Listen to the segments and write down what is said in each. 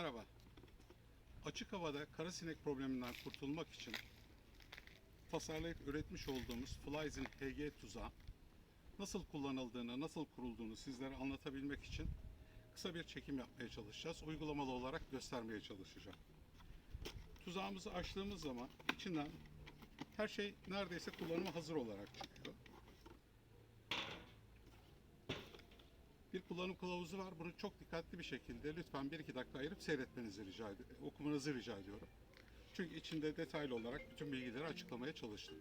Merhaba. Açık havada kara sinek probleminden kurtulmak için tasarlayıp üretmiş olduğumuz Flyzin HG tuzağı nasıl kullanıldığını, nasıl kurulduğunu sizlere anlatabilmek için kısa bir çekim yapmaya çalışacağız. Uygulamalı olarak göstermeye çalışacağım. Tuzağımızı açtığımız zaman içinden her şey neredeyse kullanıma hazır olarak çıkıyor. Bir kullanım kılavuzu var. Bunu çok dikkatli bir şekilde lütfen 1-2 dakika ayırıp seyretmenizi rica ediyorum. Okumanızı rica ediyorum. Çünkü içinde detaylı olarak bütün bilgileri açıklamaya çalıştım.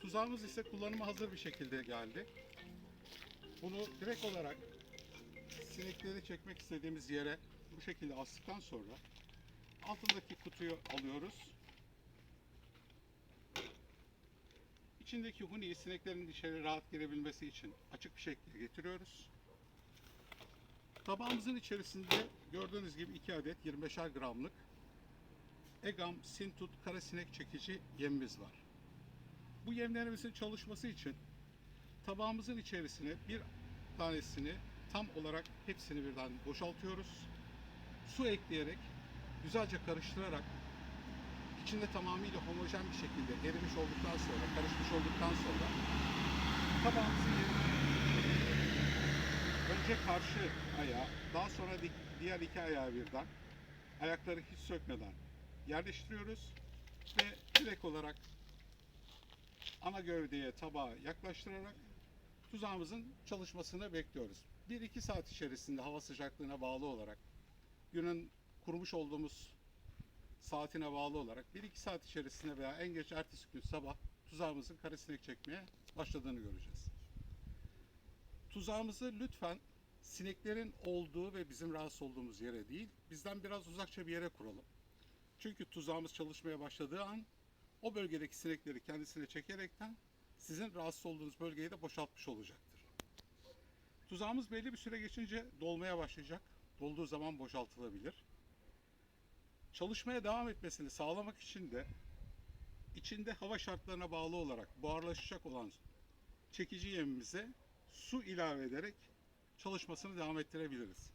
Tuzağımız ise kullanıma hazır bir şekilde geldi. Bunu direkt olarak sinekleri çekmek istediğimiz yere bu şekilde astıktan sonra altındaki kutuyu alıyoruz. İçindeki huniyi sineklerin içeri rahat girebilmesi için açık bir şekilde getiriyoruz. Tabağımızın içerisinde gördüğünüz gibi 2 adet 25'er gramlık Egam Sintut kara sinek çekici yemimiz var. Bu yemlerimizin çalışması için tabağımızın içerisine bir tanesini tam olarak hepsini birden boşaltıyoruz. Su ekleyerek güzelce karıştırarak içinde tamamıyla homojen bir şekilde erimiş olduktan sonra, karışmış olduktan sonra tabağımızın yerine önce karşı ayağı, daha sonra di- diğer iki ayağı birden ayakları hiç sökmeden yerleştiriyoruz ve direkt olarak ana gövdeye tabağa yaklaştırarak tuzağımızın çalışmasını bekliyoruz. 1-2 saat içerisinde hava sıcaklığına bağlı olarak günün kurmuş olduğumuz saatine bağlı olarak 1-2 saat içerisinde veya en geç ertesi gün sabah tuzağımızın karasinek çekmeye başladığını göreceğiz. Tuzağımızı lütfen sineklerin olduğu ve bizim rahatsız olduğumuz yere değil, bizden biraz uzakça bir yere kuralım. Çünkü tuzağımız çalışmaya başladığı an o bölgedeki sinekleri kendisine çekerekten sizin rahatsız olduğunuz bölgeyi de boşaltmış olacaktır. Tuzağımız belli bir süre geçince dolmaya başlayacak. Dolduğu zaman boşaltılabilir çalışmaya devam etmesini sağlamak için de içinde hava şartlarına bağlı olarak buharlaşacak olan çekici yemimize su ilave ederek çalışmasını devam ettirebiliriz.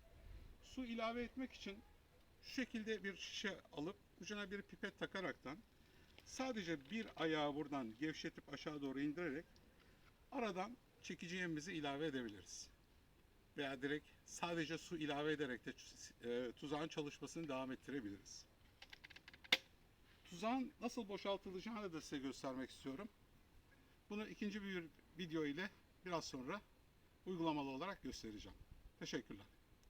Su ilave etmek için şu şekilde bir şişe alıp ucuna bir pipet takaraktan sadece bir ayağı buradan gevşetip aşağı doğru indirerek aradan çekici yemimizi ilave edebiliriz. Veya direkt sadece su ilave ederek de e, tuzağın çalışmasını devam ettirebiliriz. Tuzağın nasıl boşaltılacağını da size göstermek istiyorum. Bunu ikinci bir video ile biraz sonra uygulamalı olarak göstereceğim. Teşekkürler.